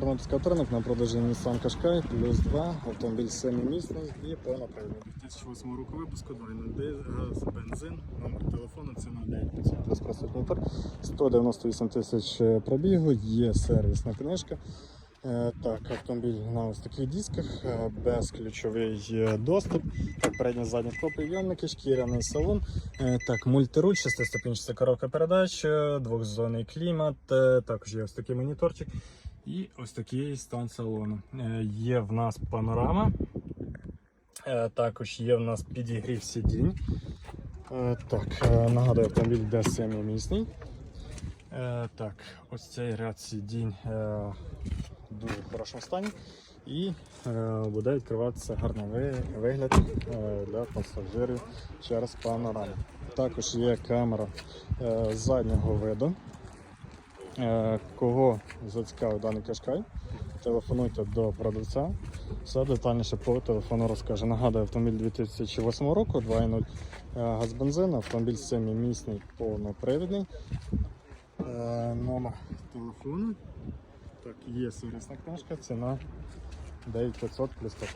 Тернопільський авторинок на продажі Nissan Qashqai, плюс 2, автомобіль 7-місний і повнопривідний. 2008 року випуску, 2.0 газ, бензин, номер телефону, ціна 9500 плюс присутній мотор, 198 тисяч пробігу, є сервісна книжка. Е, Так, автомобіль на ось таких дисках, е, безключовий е, доступ, так, передні задні копійомники, шкіряний салон, Е, так, мультируль, шестиступінчата коробка передач, е, двохзонний клімат, е, також є ось такий моніторчик і ось такий стан салону. Е, Є в нас панорама, е, також є в нас підігрів сидінь. Е, Так, нагадую, автомобіль йде семимісний. Так, ось цей ряд сидінь в дуже хорошому стані. І буде відкриватися гарний вигляд для пасажирів через панораму. Також є камера заднього виду. Е, кого зацікавив даний кашкай, телефонуйте до продавця. Все детальніше по телефону розкаже. Нагадую, автомобіль 2008 року, 2.0 е, газ бензин, автомобіль 7-місний повнопривідний. Е, номер телефону. Так, є сервісна книжка, ціна 9500 плюс так.